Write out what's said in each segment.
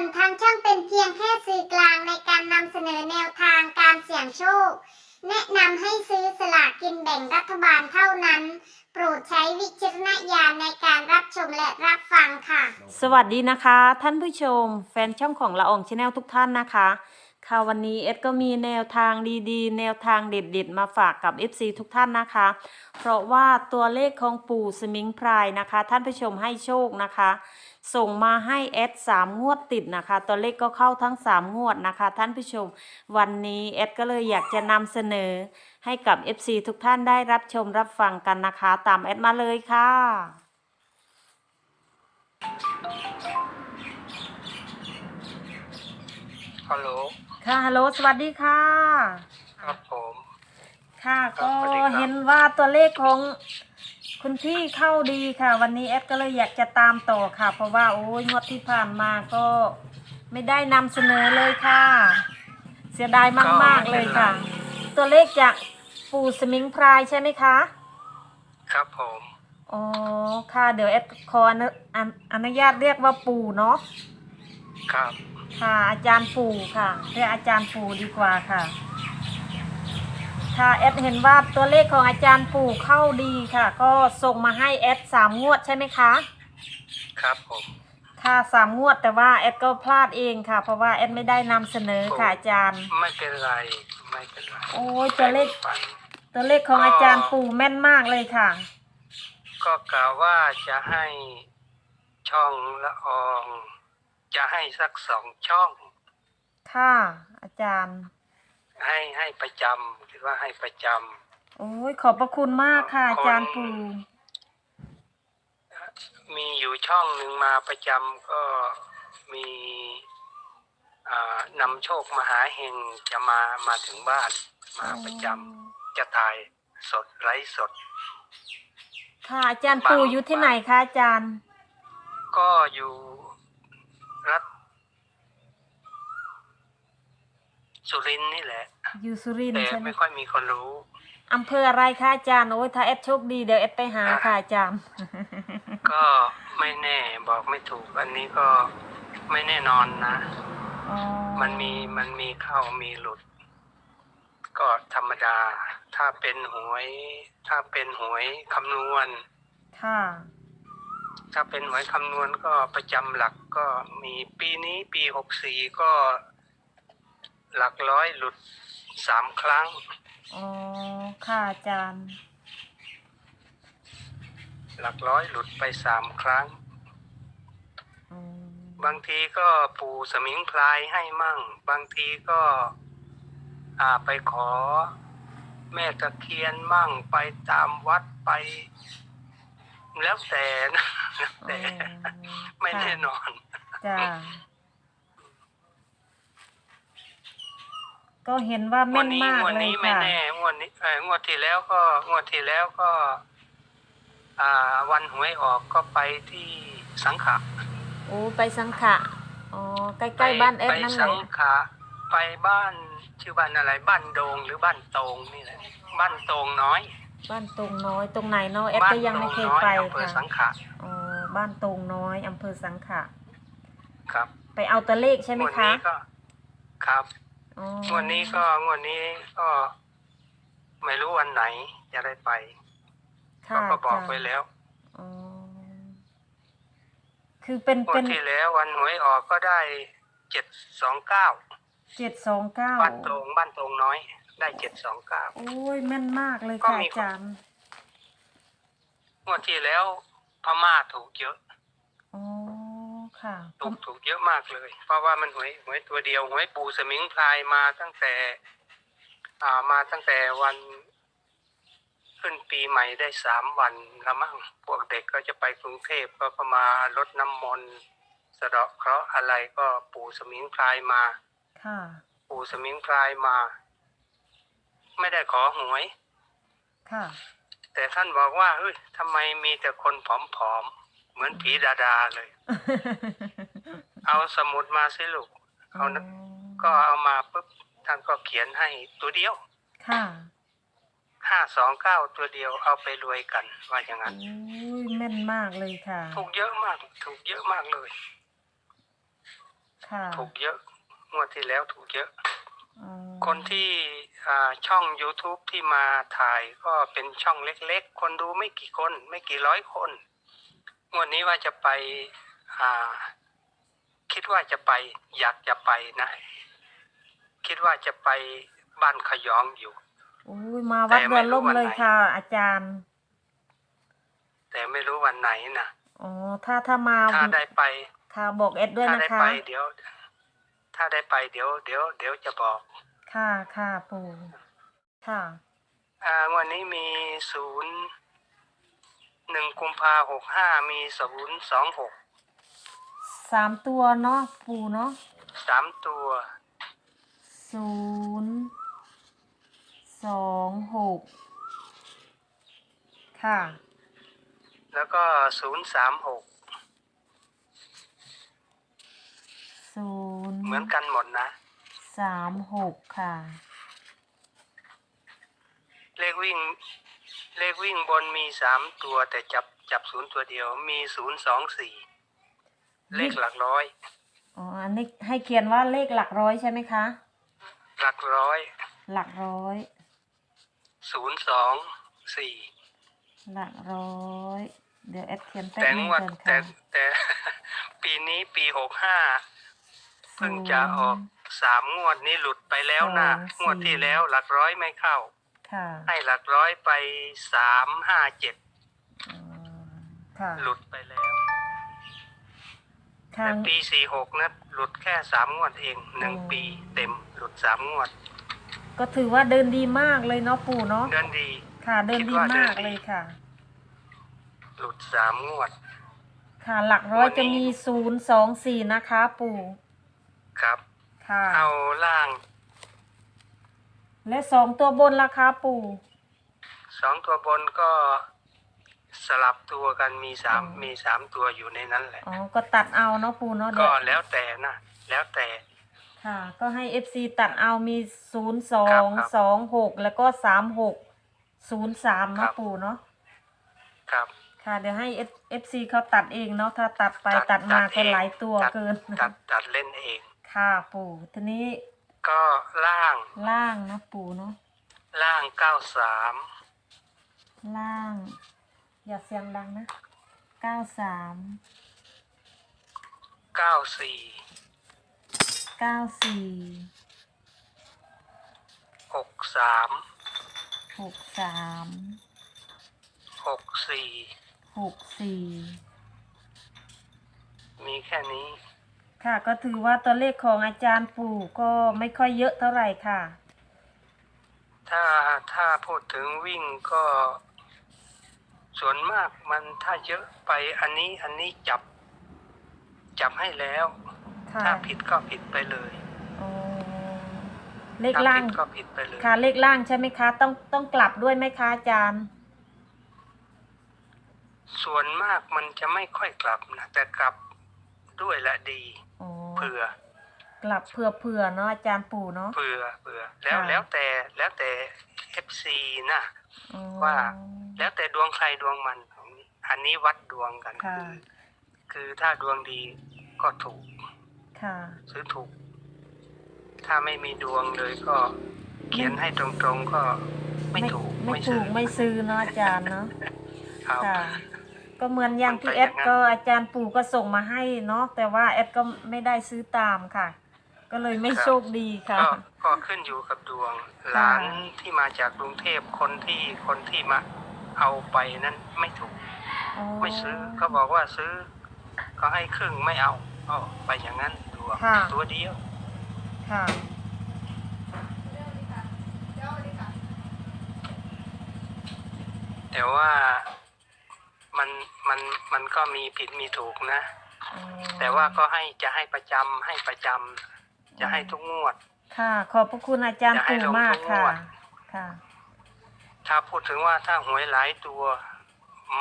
นทางช่องเป็นเพียงแค่สื่อกลางในการนำเสนอแนวทางการเสี่ยงโชค แนะนำให้ซื้อสลากกินแบ่งรัฐบาลเท่านั้น โปรดใช้วิจารณญาณในการรับชมและรับฟังค่ะ สวัสดีนะคะ ท่านผู้ชม แฟนช่องของละอองชาแนลทุกท่านนะคะ ค่ะวันนี้เอสก็มีแนวทางดีๆ แนวทางเด็ดๆ มาฝากกับ FC ทุกท่านนะคะ เพราะว่าตัวเลขของปู่สมิงพรายนะคะ ท่านผู้ชมให้โชคนะคะ ส่งมาให้เอสสามงวดติดนะคะ ตัวเลขก็เข้าทั้งสามงวดนะคะ ท่านผู้ชม วันนี้เอสก็เลยอยากจะนำเสนอ ให้กับ FC ทุกท่านได้รับชมรับฟังกันนะคะ ตามเอสมาเลยค่ะ ฮัลโหล ค่ะฮัลโหลสวัสดีค่ะ ครับผม ค่ะครัก็บสวัสดีครับเห็นว่าตัวเลขของ คุณพี่เข้าดีค่ะ วันนี้แอดก็เลยอยากจะตามต่อค่ะ เพราะว่าโอ้ยงวดที่ผ่านมาก็ไม่ได้นำเสนอเลยค่ะ เสียดายมากๆเลยค่ะ ตัวเลขจากปู่สมิงพรายใช่ไหมคะ ครับผมอ๋อค่ะ เดี๋ยวแอดขออนุอนุอนุญาตเรียกว่าปู่เนาะครับ ค่ะ อาจารย์ปู่ค่ะเรียกอาจารย์ปู่ดีกว่าค่ะ ค่ะแอดเห็นว่าตัวเลขของอาจารย์ปู่เข้าดีค่ะ ก็ส่งมาให้แอดสามงวดใช่ไหมคะครับผมค่ะสามงวดแต่ว่าแอดก็พลาดเองค่ะ เพราะว่าแอดไม่ได้นำเสนอค่ะอาจารย์ ไม่เป็นไรไม่เป็นไรโอ้ยตัวเลขไปตัวเลขของอาจารย์ปู่แม่นมากเลยค่ะ ก็กล่าวว่าจะให้ช่องละออง จะให้สักสองช่อง ค่ะ อาจารย์ ให้ให้ประจำคิดว่าให้ประจโอ้ยขอบพระคุณมากค่ะ อาจารย์ปู่ำมีอยู่ช่องหนึ่งมาประจำก็มีอ่านำโชคมหาเฮงจะมามาถึงบ้านมาประจำจะถ่ายสดไลฟ์สด ค่ะอาจารย์ปู่อยู่ที่ไหนคะอาจารย์ ก็อยู่รัฐ สุรินทร์นี่แหละอยู่สุรินทแต่ร์ใช่ไหมไม่ค่อยมีคนรู้อำเภออะไรคะอาจารย์โอ้ยถ้าแอดโชคดีเดี๋ยวแอดไปหาค่ะอาจารย์ ก็ไม่แน่บอกไม่ถูก อันนี้ก็ไม่แน่นอนนะ อ๋อมันมีมันมีเข้ามีหลุด ก็ธรรมดา ถ้าเป็นหวย ถ้าเป็นหวยคำนวณ ค่ะถ้าเป็นหวยคำนวณก็ประจำหลักก็มีปีนี้ปีหกสี่ก็ หลักร้อยหลุดสามครั้ง อ๋อ ค่ะอาจารย์ หลักร้อยหลุดไปสามครั้ง อืมบางทีก็ปู่สมิงพลายให้มั่ง บางทีก็อ่าไปขอ แม่ตะเคียนมั่งไปตามวัดไป แล้วแต่นะแล้วแต่ ไม่แน่นอน จ้า ก็เห็นว่าแม่วันนนี้มากงวดเลยนี้ไม่ค่ะ แน่งวดนี้เอองวดที่แล้วก็งวดที่แล้วก็ อ่า วันหวยออกก็ไปที่สังขะโอ้ไปสังขะอ๋อใกล้ๆบ้านแอดไปนั่นแหสัละงขะไปบ้านชื่อบ้านอะไร บ้านโดงหรือบ้านโตงนี่แหละบ้านโตงน้อยบ้านตรงน้อยตรงไหนเนาะแอดบ้านก็ยังโตไม่งเคยน้อยไปอำเภอสัค่ะงขะอ๋อบ้านตรงน้อยอำเภอสังขะ ครับไปเอาตัวเลขใช่ไหมงวดคะ นี้ก็ ครับ อ๋องวดนี้ก็งวดนี้ก็ ไม่รู้วันไหนจะได้ไปค่ะก็บอกจ้ะไว้แล้วอ๋อคือเป็นงวเป็ดนที่แล้ววันหวยออกก็ได้เจ็ดสองเก้าเจ็ดสองเก้าบ้านตรงบ้านตรงน้อย ได้เจ็ดสองเก้า โอ้ยแม่นมากเลยก็ค่ะมี อาจารย์งวดที่แล้วพม่าถูกเยอะ อ๋อ ค่ะถูกถูกเยอะมากเลย เพราะว่ามันหวยหวยตัวเดียวหวยปูสมิงพรายมาตั้งแต่ อ่ามาตั้งแต่วัน ขึ้นปีใหม่ได้สามวันละมั่งพวกเด็กก็จะไปกรุงเทพก็ก็มารดน้ำมนต์สะเดาะเคราะห์อะไรก็ปู่สมิงพรายมา ค่ะ ปู่สมิงพรายมา ไม่ได้ขอหวย ค่ะ แต่ท่านบอกว่าเฮ้ยทำไมมีแต่คนผอมๆ เหมือนผีดาดาเลย เอาสมุดมาสิลูกเอานะก็เอามาปุ๊บท่านก็เขียนให้ตัวเดียว ค่ะห้าสองเก้าตัวเดียวเอาไปรวยกัน ว่าอย่างนั้นโอ้ยแม่นมากเลยค่ะ ถูกเยอะมาก ถูกเยอะมากเลยคค่ะถูกเยอะงวดที่แล้วถูกเยอะ อ๋อคนที่อ่าช่อง YouTube ที่มาถ่ายก็เป็นช่องเล็กๆ คนดูไม่กี่คน ไม่กี่ร้อยคนง วดนี้ว่าจะไปอ่าคิดว่าจะไป อยากจะไปนะ คิดว่าจะไปบ้านขยองอยู่โอ้ยมาวัดแต่ไม่เรือรู้ล่มวันเลยไหนค่ะ อาจารย์ แต่ไม่รู้วันไหนนะอ๋อถ้าถ้ามาถ้าได้ไปค่ะบอกเอ็ดด้วยถ้านะได้คะไปเดี๋ยว ถ้าได้ไปเดี๋ยวเดี๋ยวเดี๋ยวจะบอก ค่ะค่ะปู่ค่ะอ่างวันนี้มีศูนย์ หนึ่งกุมภาหกห้ามีศูนย์สองหกสามตัวเนาะปู่เนาะสามตัวศูนย์สองหกค่ะ แล้วก็ศูนย์สามหกศูนย์เหมือนกันหมดนะสามหกค่ะ เลขวิ่ง เลขวิ่งบนมีสามตัวแต่จับจับศูนย์ตัวเดียว มีศูนย์สองสี่เลขหลักร้อย อ๋ออันนี้ให้เขียนว่าเลขหลักร้อยใช่ไหมคะ หลักร้อย หลักร้อยศูนย์สองสี่หลักร้อย เดี๋ยวแอดเขียนแป๊บแต่นึงงวดก่อนแต่ค่ะแต่ ปีนี้ปีหกห้าเพิ่งจะออกสามงวดนี้หลุดไปแล้วนะงวดที่แล้วหลักร้อยไม่เข้า ค่ะให้หลักร้อยไปสามห้าเจ็ดอืมค่ะหลุดไปแล้วทาแต่ง ปีสี่หกนะหลุดแค่สามงวดเองหนึ่งอ๋อปีเต็มหลุดสามงวด ก็ถือว่าเดินดีมากเลยเนาะปู่เนาะเดือนดี ค่ะ เดินคิดดีว่าเดินมากดีเลยค่ะ หลุดสามงวด ค่ะ หลักร้อยวันนี้จะมีศูนย์สองสี่นะคะ ปู่ครับ ค่ะ เอาล่าง และสองตัวบนราคาปู่สองตัวบนก็สลับตัวกันมีสามอ๋อมีสามตัวอยู่ในนั้นแหละ อ๋อ ก็ตัดเอาเนาะปู่เนาะเดี๋ก็ยวแล้วแต่นะ แล้วแต่ ค่ะ ก็ให้ FC ตัดเอามีศูนย์สอครับงครับสองหกแล้วก็สามหกศูนย์สามครัเนาะบปู่เนาะ ครับ ค่ะ เดี๋ยวให้ FC เขาตัดเองเนาะ ถ้าตัดไปตัตัดดมาตัดก็เองหลายตัวตัดเกิน ตัดตัดเล่นเอง ค่ะปู่ ทีนี้ ก็ล่างล่างเนาะปู่เนาะล่างเก้าสามล่าง อย่าเสียงดังนะเก้าสามเก้าสี่เก้าสี่หกสามหกสามหกสี่หกสี่มีแค่นี้ ค่ะ ก็ถือว่าตัวเลขของอาจารย์ปู่ก็ไม่ค่อยเยอะเท่าไหร่ค่ะ ถ้าถ้าพูดถึงวิ่งก็ ส่วนมากมันถ้าเยอะไปอันนี้อันนี้จับ จับให้แล้ว ค่ะถ้าผิดก็ผิดไปเลยอ๋อเลขถ้าล่าผิง ดก็ผิดไปเลย ค่ะเลขล่างใช่ไหมคะ ต้องต้องกลับด้วยไหมคะอาจารย์ ส่วนมากมันจะไม่ค่อยกลับนะแต่กลับด้วยละดี อ๋อเผื่อกลับเผื่อเผื่อเนาะอาจารย์ปู่เนาะ เผื่อเผื่อแล้วค่ะ แล้วแต่แล้วแต่เอฟซีนะ อ๋อ ว่า แล้วแต่ดวงใครดวงมันอันนี้วัดดวงกันค่ะ อคือถ้าดวงดีก็ถูกค่ะ ซื้อถูก ถ้าไม่มีดวงเลยก็ เขียนให้ตรงๆก็ไม่ถูกไม่ไม่ถูซื้อกไม่ซื้อเนาะอาจารย์เนาะครับ ค่ะ ก็เหมือนอย่างที่มันแอไปอดย่างนั้นก็อาจารย์ปู่ก็ส่งมาให้เนาะแต่ว่าแอดก็ไม่ได้ซื้อตามค่ะ ก็เลยไม่โชคดีค่ะ ก็ก็ขึ้นอยู่กับดวงหลานที่มาจากกรุงเทพคนที่คนที่มาเอาไปนั้นไม่ถูกอ๋อไม่ซื้อเขาบอกว่าซื้อก็ให้ครึ่งไม่เอาเอาไปอย่างนั้นดวงค่ะ ตัวเดียวค่ะ แต่ว่า มันมันมันก็มีผิดมีถูกนะอ๋อแต่ว่าก็ให้จะให้ประจำให้ประจำจะให้ทุกงวด ค่ะ ขอบพระคุณอาจารย์อยากให้ปู่ลงมากทุกค่ะงวดค่ะ ถ้าพูดถึงว่าถ้าหวยหลายตัว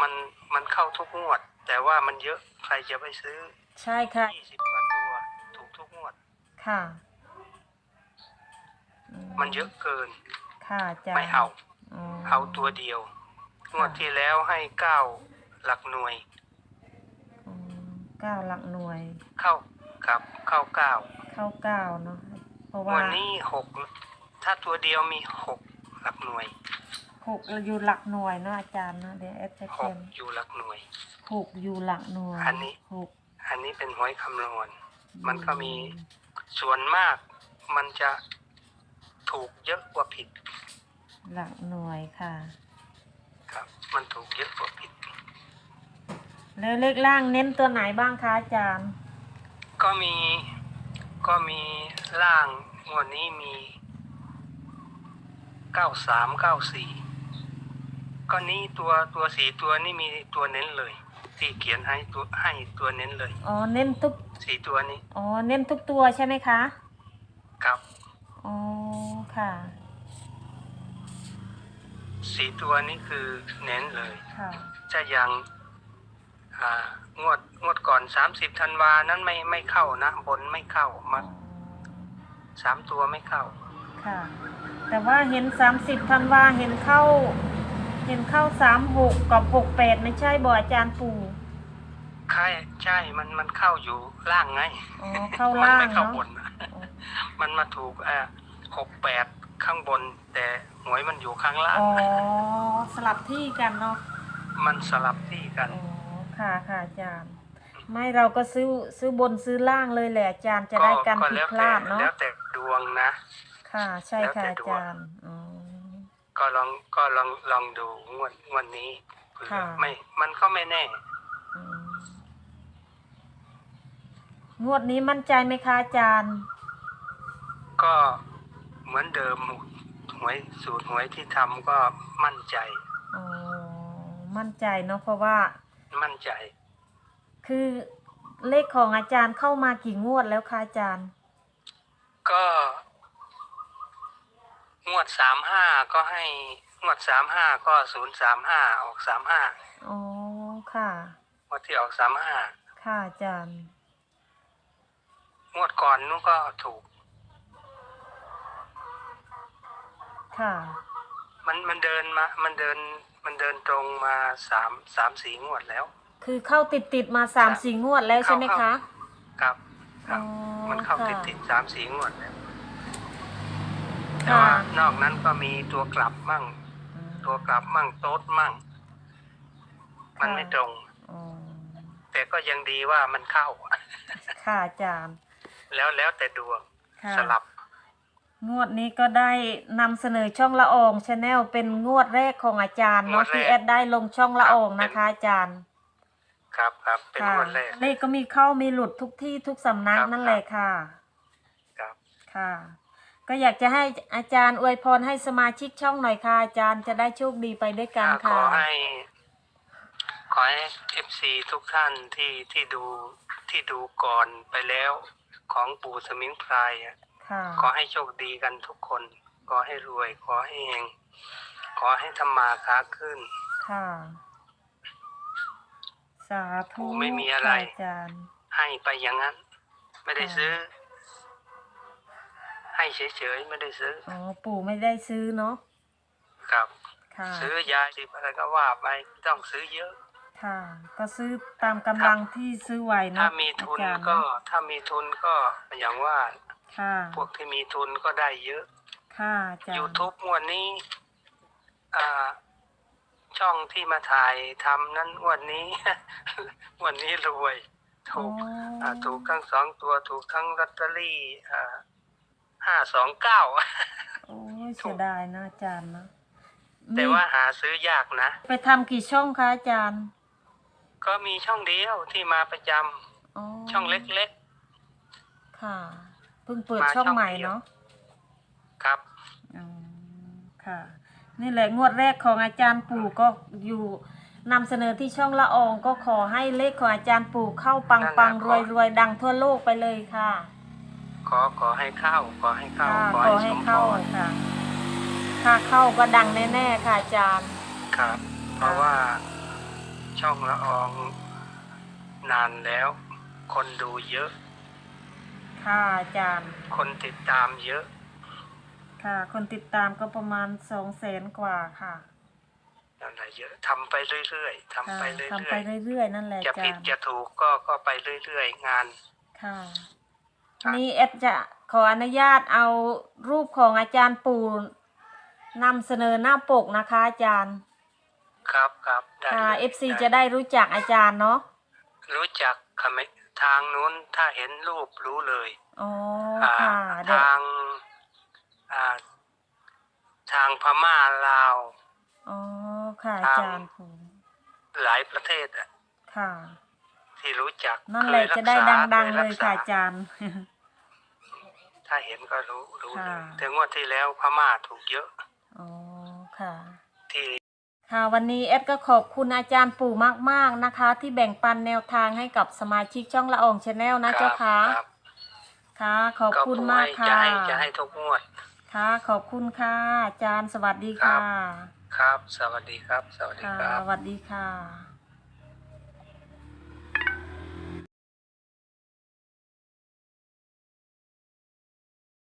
มันมันเข้าทุกงวด แต่ว่ามันเยอะใครจะไปซื้อใช่ค่ะ ยี่สิบกว่าตัว ถูกทุกงวด ค่ะมันเยอะเกินค่ะอาจารย์ไม่เอาอ๋อเอาตัวเดียว งวดที่แล้วให้เก้า หลักหน่วย อ๋อเก้าหลักหน่วย เข้าครับเข้าเก้าเข้าเก้าเนาะเพราะว่าวันนี้หกถ้าตัวเดียวมีหกหลักหน่วยหกอยู่หลักหน่วยเนาะอาจารย์เนาะเดี๋ยวแอดจะหเขียกนอยู่หลักหน่วย หกอยู่หลักหน่วยอันนี้ หกอันนี้เป็นหวยคำนวณ มันก็มี ส่วนมากมันจะถูกเยอะกว่าผิดหลักหน่วยค่ะ ครับ มันถูกเยอะกว่าผิด แล้วเลขล่างเน้นตัวไหนบ้างคะอาจารย์ ก็มีก็มีล่างงวดนี้มีเก้าสามเก้าสี่ก็นี้ตัวตัวสีตัวนี่มีตัวเน้นเลยที่เขียนให้ตัวให้ตัวเน้นเลยอ๋อเน้นทุกสีตัวนี้อ๋อเน้นทุกตัวใช่ไหมคะครับอ๋อค่ะสีตัวนี้คือเน้นเลยค่ะจะยังอ่า งวดงวดก่อนสามสิบธันวานั้นไม่ไม่เข้านะบนไม่เข้ามาสามตัวไม่เข้า ค่ะ แต่ว่าเห็นสามสิบธันวาเห็นเข้า เห็นเข้าสามหกกับหกแปดไม่ใช่บ่อาจารย์ปู่ใช่ใช่มันมันเข้าอยู่ล่างไงอ๋อเข้าล่างมันไม่เข้าเนาะบนมันมาถูกเอ่อหกแปดข้างบน แต่หวยมันอยู่ข้างล่าง อ๋อสลับที่กันเนาะมันสลับที่กัน อ๋อ ค่ะค่ะอาจารย์ ไม่เราก็ซื้อซื้อบนซื้อล่างเลยแหละอาจารย์จะได้กันก็ผิดแล้วพแต่ลาดเนาะแล้วแต่ดวงนะ ค่ะ ใช่ค่ะแล้วแต่อาดวงจารย์อ๋อก็ลองก็ลองลองดูงวดงวดนี้เผื่อค่ะไม่ มันก็ไม่แน่อืมงวดนี้มั่นใจไหมคะอาจารย์ ก็เหมือนเดิมหวยสูตรหวยที่ทำก็มั่นใจ อ๋อ มั่นใจเนาะเพราะว่า มั่นใจ คือเลขของอาจารย์เข้ามากี่งวดแล้วคะอาจารย์ ก็ งวดสามห้าก็ให้งวดสามห้าก็ศูนย์สามห้าออกสามห้าอ๋อค่ะงวดที่ออกสามห้าค่ะอาจารย์ งวดก่อนนู้นก็ถูก ค่ะ มันมันเดินมา มันเดิน มันเดินตรงมาสามสามสี่งวดแล้ว คือเข้าติดติดๆมาสามครับสี่งวดแล้วใช่ไหมเข้าคะ ครับ คอ๋รัอบ มันเข้าค่ะติดติดสามสี่งวดแล้วแต่ค่ะว่านอกนั้นก็มีตัวกลับมั่งอืมตัวกลับมั่งโต๊ดมั่ง มันค่ะไม่ตรง อ๋อแต่ก็ยังดีว่ามันเข้า ค่ะอาจารย์แล้วแล้วแต่ดวงค่ะสลับ งวดนี้ก็ได้นำเสนอช่องละอองชาแนลเป็นงวดแรกของอาจารย์เนาะงวดแรก ที่แอดได้ลงช่องละอองครับนะคะอาจารย์ครับครับเป็นค่ะงวดแรก เลขก็มีเข้ามีหลุดทุกที่ทุกสำนักครับ นั่นแหละค่ะ ครับ ค่ะ ก็อยากจะให้อาจารย์อวยพรให้สมาชิกช่องหน่อยค่ะอาจารย์จะได้โชคดีไปด้วยกันอ่าขค่ะ อให้ ขอให้เอฟซีทุกท่านที่ที่ดูที่ดูก่อนไปแล้วของปู่สมิงพรายอะค่ะ ขอให้โชคดีกันทุกคน ขอให้รวย ขอให้เฮงขอให้ทำมาค้าขึ้น ค่ะ สาธุปู่ไม่มีอะไรค่อาจารย์ให้ไปอย่างนั้น ไม่ได้ค่ะซื้อ ให้เฉยๆไม่ได้ซื้อ อ๋อ ปู่ไม่ได้ซื้อเนาะ ครับค่ะซื้อยาสิบอะไรก็ว่าไปไม่ต้องซื้อเยอะค่ะ ก็ซื้อตามกำลังที่ซื้อไหวเนาะถ้ามีทุนอาจารย์ก็เนาะถ้ามีทุนก็อย่างว่า ค่ะ พวกที่มีทุนก็ได้เยอะ ค่ะอาจารย์ YouTube งวดนี้อ่าช่องที่มาถ่ายทำนั้นงวดนี้ งวดนี้รวย ถูกอ่าถูกทั้งสองตัวถูกทั้งลอตเตอรี่อ่าห้าสองเก้าโอ้ยเสียดายนะอาจารย์นะแต่มีว่าหาซื้อยากนะ ไปทำกี่ช่องคะอาจารย์ ก็มีช่องเดียวที่มาประจอ๋อำช่องเล็กค่ะเพิ่งเปิดมาช่องช่องใหม่เดียวเนาะๆครับอ๋อค่ะ นี่แหละงวดแรกของอาจารย์ปู่ก็อยู่นำเสนอที่ช่องละอองก็ขอให้เลขของอาจารย์ปู่เข้าปังนั่นปังแหละรขวอยรวยดังทั่วโลกไปเลยค่ะ ขอขอให้เข้าขอให้เข้าค่ะขอขอให้ให้สมพเข้ารค่ะ ถ้าเข้าก็ดังแน่ๆค่ะอาจารย์ ครับ เพราะว่าช่องละอองนานแล้ว คนดูเยอะ ค่ะอาจารย์ คนติดตามเยอะ ค่ะ คนติดตามก็ประมาณสองแสนกว่าค่ะนั่นแหละเยอะทำไปเรื่อยๆทำค่ะไปเรื่ทำอไปยเรื่อยๆนั่นแหละๆอาจะจาผิดรย์จะถูกก็ก็ไปเรื่อยๆงาน ค่ะ นี่เอ็ดจะขออนุญาตเอารูปของอาจารย์ปู่นำเสนอหน้าปกนะคะอาจารย์ ครับครับได้ค่ะลย FC จะได้รู้จักอาจารย์เนาะรู้จักคำ ทางนู้นถ้าเห็นรูปรู้เลยอ๋ออ่าค่ะเดี๋ยวทางอ่าทางพม่าลาว อ๋อค่ะอาจารย์ปู่หลายประเทศอะค่ะ ที่รู้จักนั่นแหละคยรักจะได้ษาดังคๆเลยรักษค่ะอาจารย์ ถ้าเห็นก็รู้รู้เลค่ะ ยแต่งวดที่แล้วพม่าถูกเยอะ อ๋อค่ะที่ ค่ะวันนี้เอดก็ขอบคุณอาจารย์ปู่มาก ๆนะคะ ที่แบ่งปันแนวทางให้กับสมาชิกช่องละอองชาแนลนะเจ้าค่ะรับค่ะ ขอบก็คุณปู่มากให้ค่ะ จะให้จะให้ทุกงวด ค่ะ ขอบคุณค่ะ อาจารย์สวัสดีครัค่ะบครับ สวัสดีครับ สวัสดีค่ะครับ สวัสดีค่ะ